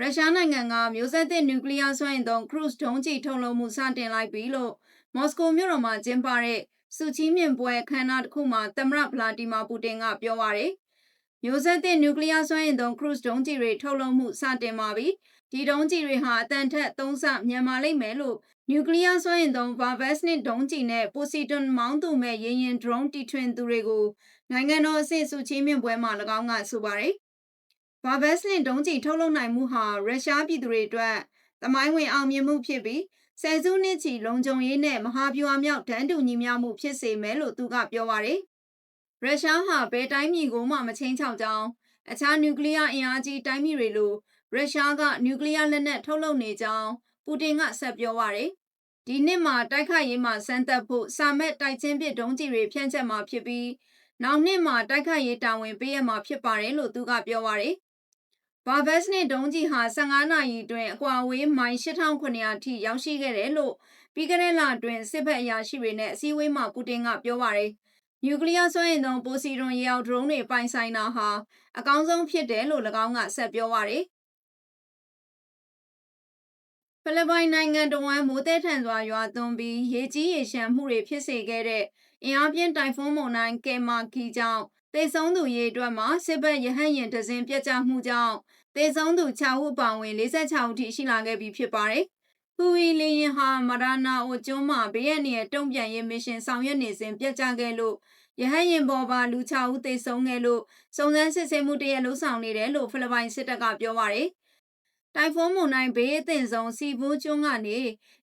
ရုရှားနိုင်ငံကမျိုးဆက်သစ်နျူကလ িয়ার စွမ်းအင်သုံးခရုစ်ဒုံးကျည်ထုတ်လုပ်မှုစတင်လိုက်ပြီလို့မော်စကိုမြို့တော်မှာကျင်းပတဲ့စုချီးမြှင့်ပွဲအခမ်းအနားတစ်ခုမှာသမ္မတဗလာတီမာပူတင်ကပြောပါတယ်။မျိုးဆက်သစ်နျူကလ িয়ার စွမ်းအင်သုံးခရုစ်ဒုံးကျည်တွေထုတ်လုပ်မှုစတင်ပါပြီ။ဒီဒုံးကျည်တွေဟာအတန်ထက်သုံးဆမြန်မာလိမ့်မယ်လို့နျူကလ িয়ার စွမ်းအင်သုံးဘာဗက်စနစ်ဒုံးကျည်နဲ့ပိုစီတွန်မောင်းသူမဲ့ရေရင်ဒရုန်းတီထွင်သူတွေကိုနိုင်ငံတော်အဆင့်စုချီးမြှင့်ပွဲမှာ၎င်းကဆိုပါတယ်။ ဘာဗက်စနစ်ဒုံးကျည်ထုတ်လုပ်နိုင်မှုဟာရုရှားပြည်သူတွေအတွက်သမိုင်းဝင်အောင်မြင်မှုဖြစ်ပြီးဆယ်စုနှစ်ချီလုံခြုံရေးနဲ့မဟာဗျူဟာမြောက်တန်းတူညီမျှမှုဖြစ်စေမယ်လို့သူကပြောပါတယ်။ရုရှားဟာဘယ်တိုင်းပြည်ကိုမှမချင်းချောက်ကြောင်းအခြားနျူကလ িয়ার အင်အားကြီးတိုင်းပြည်တွေလိုရုရှားကနျူကလ িয়ার လက်နက်ထုတ်လုပ်နေကြောင်းပူတင်ကဆက်ပြောပါတယ်။ဒီနှစ်မှာတိုက်ခိုက်ရေးမှာစမ်းသပ်ဖို့စာမက်တိုက်ချင်းပစ်ဒုံးကျည်တွေဖြန့်ချက်မှာဖြစ်ပြီးနောက်နှစ်မှာတိုက်ခိုက်ရေးတာဝန်ပေးရမှာဖြစ်ပါတယ်လို့သူကပြောပါတယ်။ ဘာဗက်စ်နဲ့ဒုံးကျည်ဟာ15နာရီအတွင်းအကွာအဝေးမိုင်8900ထိရောက်ရှိခဲ့တယ်လို့ပြီးခဲ့တဲ့လအတွင်းစစ်ဘက်အရာရှိတွေနဲ့အစည်းအဝေးမှာပူတင်ကပြောပါတယ်။နျူကလ িয়ার စွမ်းအင်သုံးပိုစီဒွန်ရေအောက်ဒရုန်းတွေပိုင်ဆိုင်တာဟာအကောင်းဆုံးဖြစ်တယ်လို့၎င်းကဆက်ပြောပါတယ်။ဖိလစ်ပိုင်နိုင်ငံတဝန်းမိုးသည်ထန်စွာရွာသွန်းပြီးရေကြီးရေရှမ်းမှုတွေဖြစ်စေခဲ့တဲ့ အင်အားပြင်းတိုင်ဖွန်းမုန်တိုင်းကယ်မာကီကြောင့်သေဆုံးသူရေအတွက်မှာစစ်ဘက်ရဟတ်ယာဉ်တစင်းပြတ်ကျမှုကြောင့်သေဆုံးသူ6ဦးပါဝင်46ဦးထိရှိလာခဲ့ပြီဖြစ်ပါတယ်။ဟူဝီလီယင်ဟာမရာနာအိုကျွန်းမှာဘေးရန်ရဲ့တုံ့ပြန်ရေးမစ်ရှင်ဆောင်ရွက်နေစဉ်ပြတ်ကျခဲ့လို့ရဟတ်ယာဉ်ပေါ်ပါလူ6ဦးသေဆုံးခဲ့လို့စုံစမ်းစစ်ဆေးမှုတရက်လှုပ်ဆောင်နေတယ်လို့ဖိလစ်ပိုင်စစ်တပ်ကပြောပါတယ်။တိုင်ဖွန်းမုန်တိုင်းဘေးအသင့်ဆုံးစီဘူးကျွန်းကနေ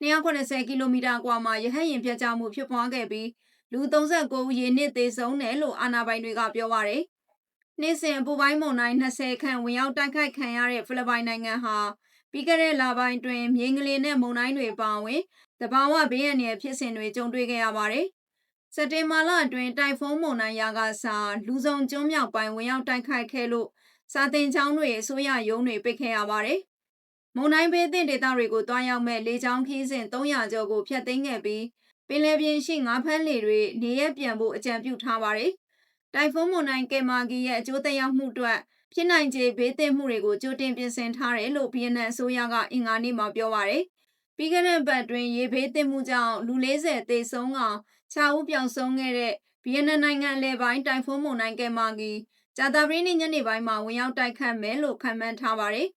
280ကီလိုမီတာကွာမှာရဟတ်ယာဉ်ပြတ်ကျမှုဖြစ်ပွားခဲ့ပြီး လူ39ဦးရေနစ်သေးဆုံးတယ်လို့အာဏာပိုင်တွေကပြောပါတယ်။နေ့စဉ်အပူပိုင်းမုန်တိုင်း20ခန့်ဝင်ရောက်တိုက်ခိုက်ခံရတဲ့ဖိလစ်ပိုင်နိုင်ငံဟာပြီးခဲ့တဲ့လပိုင်းတွင်မြေငလင်နဲ့မုန်တိုင်းတွေပါဝင်တဘာဝဘေးအန္တရာယ်ဖြစ်စဉ်တွေကြုံတွေ့ခဲ့ရပါတယ်။စက်တင်ဘာလအတွင်းတိုင်ဖုန်းမုန်တိုင်းရာကစာလူစုံကျွန်းမြောက်ပိုင်းဝင်ရောက်တိုက်ခိုက်ခဲ့လို့စာတင်ချောင်းတွေအစိုးရရုံးတွေပိတ်ခဲ့ရပါတယ်။မုန်တိုင်းဘေးသင့်ဒေသတွေကိုတွားရောက်မဲ့လေကြောင်းခီးစဉ်300ကျော်ကိုဖျက်သိမ်းခဲ့ပြီး ပင်လယ်ပြင်ရှိငါးဖမ်းလှေတွေနေရက်ပြန်ဖို့အကြံပြုထားပါတယ်။တိုင်ဖွန်းမွန်တိုင်းကယ်မာဂီရဲ့အကျိုးသက်ရောက်မှုအတွက်ဖြစ်နိုင်ခြေဘေးသင့်မှုတွေကိုကြိုတင်ပြင်ဆင်ထားတယ်လို့ဗီယက်နမ်အစိုးရကအင်္ဂါနေ့မှာပြောပါတယ်။ပြီးခဲ့တဲ့ပတ်တွင်ရေဘေးသင့်မှုကြောင့်လူ40သေဆုံးက6ဦးပျောက်ဆုံးခဲ့တဲ့ဗီယက်နမ်နိုင်ငံအလဲပိုင်းတိုင်ဖွန်းမွန်တိုင်းကယ်မာဂီဂျာတာပရီနေ့ညနေပိုင်းမှာဝင်ရောက်တိုက်ခတ်မယ်လို့ခန့်မှန်းထားပါတယ်